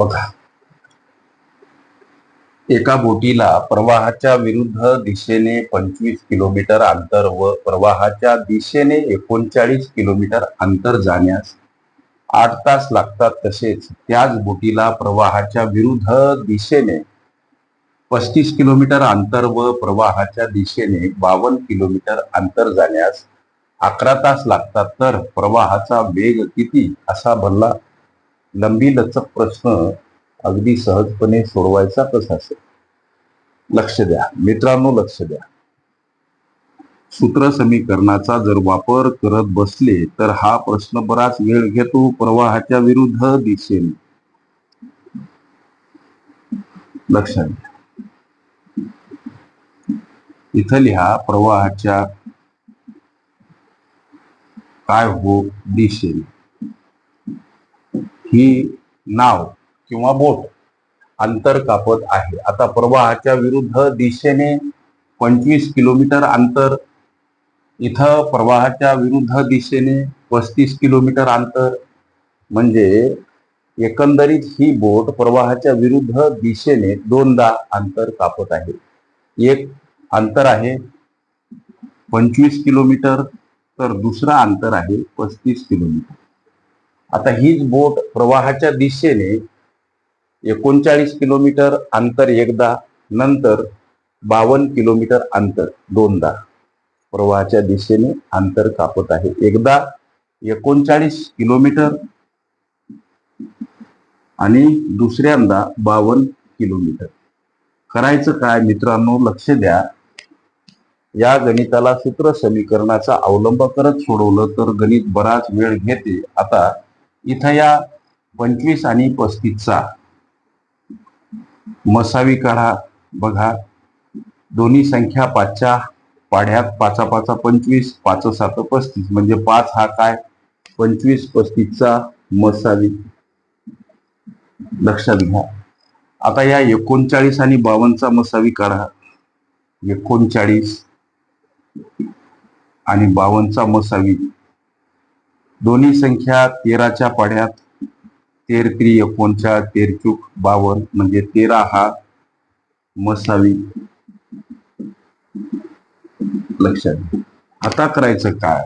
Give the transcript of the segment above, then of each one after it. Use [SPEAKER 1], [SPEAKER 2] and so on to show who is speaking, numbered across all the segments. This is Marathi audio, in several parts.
[SPEAKER 1] बघा. एका बोटीला प्रवाहाच्या विरुद्ध दिशेने पंचवीस किलोमीटर अंतर व प्रवाहाच्या दिशेने एकोणचाळीस किलोमीटर अंतर जाण्यास आठ तास लागतात तसेच त्याच बोटीला प्रवाहाच्या विरुद्ध दिशेने पस्तीस किलोमीटर अंतर व प्रवाहाच्या दिशेने बावन्न किलोमीटर अंतर जाण्यास अकरा तास लागतात. तर प्रवाहाचा वेग किती? असा भल्ला लंबी लचक प्रश्न अगदी सहजपणे सोडवायचा कसा असेल? लक्ष द्या. मित्रांनो लक्ष द्या. सूत्र समीकरणाचा जर वापर करत बसले तर हा प्रश्न बराच वेळ घेतो. प्रवाहाच्या विरुद्ध दिसेल लक्षात घ्या इथं लिहा प्रवाहाच्या काय हो दिसेल ही नाव किंवा बोट अंतर कापत आहे. आता प्रवाहाच्या विरुद्ध दिशेने पंचवीस किलोमीटर अंतर इथं प्रवाहाच्या विरुद्ध दिशेने पस्तीस किलोमीटर अंतर. म्हणजे एकंदरीत ही बोट प्रवाहाच्या विरुद्ध दिशेने दोनदा अंतर कापत आहे. एक अंतर आहे पंचवीस किलोमीटर तर दुसरा अंतर आहे पस्तीस किलोमीटर. आता हीच बोट प्रवाहाच्या दिशेने एकोणचाळीस किलोमीटर अंतर एकदा नंतर बावन्न किलोमीटर अंतर दोनदा. प्रवाहाच्या दिशेने अंतर कापत आहे. एकदा एकोणचाळीस किलोमीटर आणि दुसऱ्यांदा बावन्न किलोमीटर. करायचं काय मित्रांनो लक्ष द्या. या गणिताला सूत्र समीकरणाचा अवलंब करत सोडवलं तर गणित बराच वेळ घेते. आता इथं या पंचवीस आणि पस्तीसचा मसावी काढा. बघा दोन्ही संख्या पाचच्या पाढ्यात पाचा पाचा पंचवीस पाच सात पस्तीस. म्हणजे पाच हा काय? पंचवीस पस्तीसचा मसावी. लक्षात घ्या. आता या एकोणचाळीस आणि बावन्नचा मसावी काढा. एकोणचाळीस आणि बावन्नचा मसावी. दोन्ही संख्या तेराच्या पाढ्यात तेर त्री एकोणचाळ तेरचूक बावन्न म्हणजे तेरा हा मसावी. लक्षात आता करायचं काय?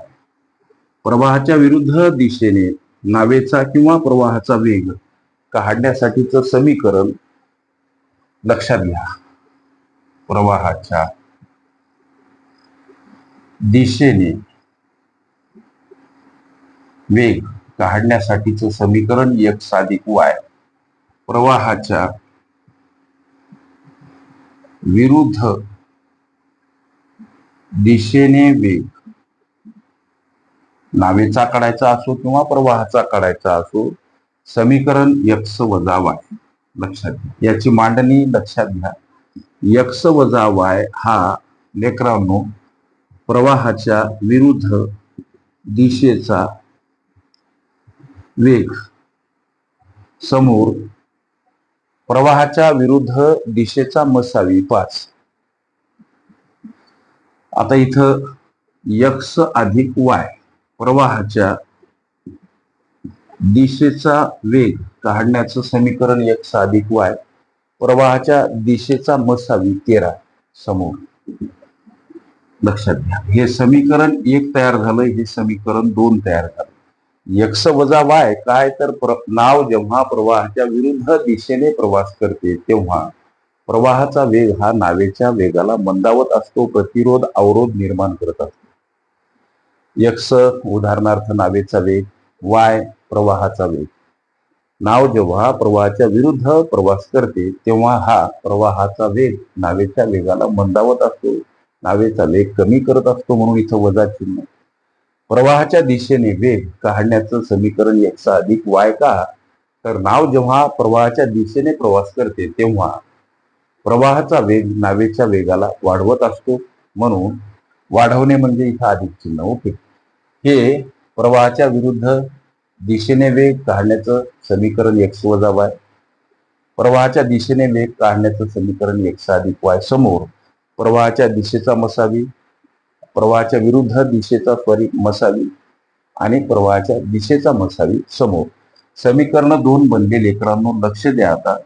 [SPEAKER 1] प्रवाहाच्या विरुद्ध दिशेने नावेचा किंवा प्रवाहाचा वेग काढण्यासाठीचं समीकरण लक्षात घ्या. प्रवाहाच्या दिशेने वेग काढण्यासाठीचं समीकरण एक अधिक वाय प्रवाहाच्या विरुद्ध दिशेने वेग. नावेचा काढायचा असो किंवा प्रवाहाचा काढायचा असो समीकरण यक्ष वजा वाय लक्षात घ्या. याची मांडणी लक्षात घ्या. यक्ष वजा वाय हा लेकरांनो प्रवाहाच्या विरुद्ध दिशेचा वेग. समोर प्रवाहाच्या विरुद्ध दिशेचा मसावी पाच. आता इथं यक्स अधिक वाय प्रवाहाच्या दिशेचा वेग काढण्याचं समीकरण यक्स अधिक वाय प्रवाहाच्या दिशेचा मसावी तेरा. समोर. लक्षात घ्या. हे समीकरण एक तयार झालं हे समीकरण दोन तयार झालं यक्ष वजा वाय काय तर प्र- नाव जेव्हा प्रवाहाच्या विरुद्ध दिशेने प्रवास करते तेव्हा प्रवाहाचा वेग हा नावेच्या वेगाला मंदावत असतो प्रतिरोध अवरोध निर्माण करत असतो. यक्ष उदाहरणार्थ नावेचा वेग वाय प्रवाहाचा वेग. नाव जेव्हा प्रवाहाच्या विरुद्ध प्रवास करते तेव्हा हा प्रवाहाचा वेग नावेच्या वेगाला मंदावत असतो नावेचा वेग कमी करत असतो म्हणून इथं वजा चिन्ह. प्रवाहाच्या दिशेने वेग काढण्याचं समीकरण एक्सा अधिक वाय का? तर नाव जेव्हा प्रवाहाच्या दिशेने प्रवास करते तेव्हा प्रवाहाचा वेग नावेच्या वेगाला वाढवत असतो. म्हणून वाढवणे म्हणजे इथं अधिक चिन्ह ओके हे प्रवाहाच्या विरुद्ध दिशेने वेग काढण्याचं समीकरण एक्स वजा वाय. प्रवाहाच्या दिशेने वेग काढण्याचं समीकरण एक्स अधिक वाय. समोर प्रवाहाच्या दिशेचा मसावी प्रवाहाच्या विरुद्ध दिशेचा त्वरित मसावी आणि प्रवाहाच्या दिशेचा मसावी समोर. समीकरण दोन बनले लेकरांनो लक्ष द्या आता.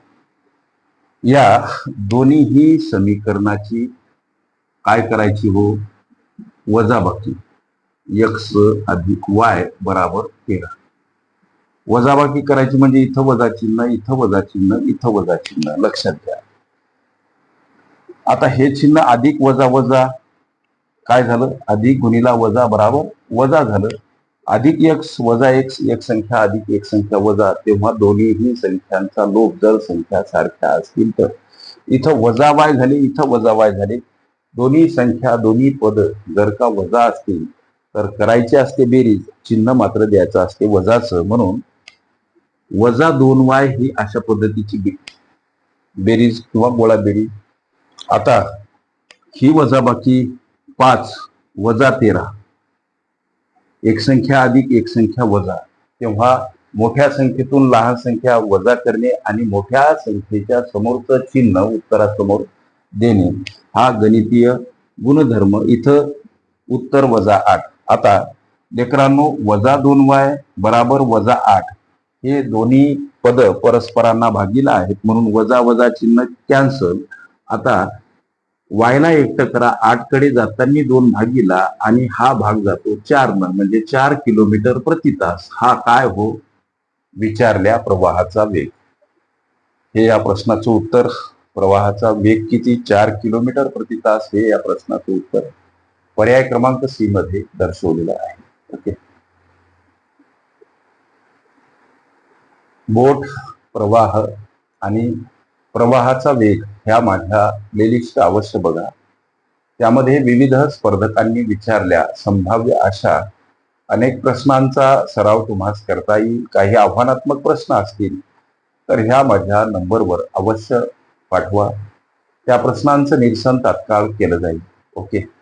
[SPEAKER 1] या दोन्हीही समीकरणाची काय करायची हो? वजाबाकी यक्स अधिक वाय बराबर तेरा. वजाबाकी करायची म्हणजे इथं वजा चिन्ह इथं वजा चिन्ह इथं वजा चिन्ह. लक्षात घ्या. आता हे चिन्ह अधिक वजा वजा. काय झालं? अधिक गुणिला वजा बराबर वजा झालं. अधिक एक्स वजा एक्स एक संख्या अधिक एक संख्या वजा तेव्हा दोन्हीही संख्यांचा लोप जर संख्या सारख्या असतील तर. इथं वजा वाय झाले इथं वजा वाय झाले. दोन्ही संख्या दोन्ही पद जर का वजा असतील तर करायचे असते बेरीज. चिन्ह मात्र द्यायचं असते वजाचं. म्हणून वजा दोन वाय ही अशा पद्धतीची बेरीज किंवा गोळा बेरीज. आता ही वजाबाकी पाच वजा तेरा. एक संख्या अधिक एक संख्या वजा. तेव्हा मोठ्या संख्येतून लहान संख्या वजा करणे आणि मोठ्या संख्येच्या समोरचं चिन्ह उत्तरासमोर देणे. हा गणितीय गुणधर्म. इथं उत्तर वजा आठ. आता लेकरांनो वजा दोन वाय बराबर वजा आठ. हे दोन्ही पद परस्परांना भागीला आहेत. म्हणून वजा वजा चिन्ह कॅन्सल. आता वायला एकटं करा आठकडे जाताना दोन भागीला आणि हा भाग जातो चार न म्हणजे चार किलोमीटर प्रति तास. हा काय हो? विचारल्या प्रवाहाचा वेग. हे या प्रश्नाचं उत्तर. प्रवाहाचा वेग किती? चार किलोमीटर प्रति तास. हे या प्रश्नाचं उत्तर. पर्याय क्रमांक सी मध्ये दर्शवलेलं आहे. ओके. बोट प्रवाह आणि प्रवाहाचा वेग ह्या माझ्या प्लेलिस्ट अवश्य बघा. त्यामध्ये विविध स्पर्धकांनी विचारल्या संभाव्य अशा अनेक प्रश्नांचा सराव तुम्हाला करता येईल. काही आव्हानात्मक प्रश्न असतील तर ह्या माझ्या नंबरवर अवश्य पाठवा. त्या प्रश्नांचं निरसन तात्काळ केलं जाईल. ओके?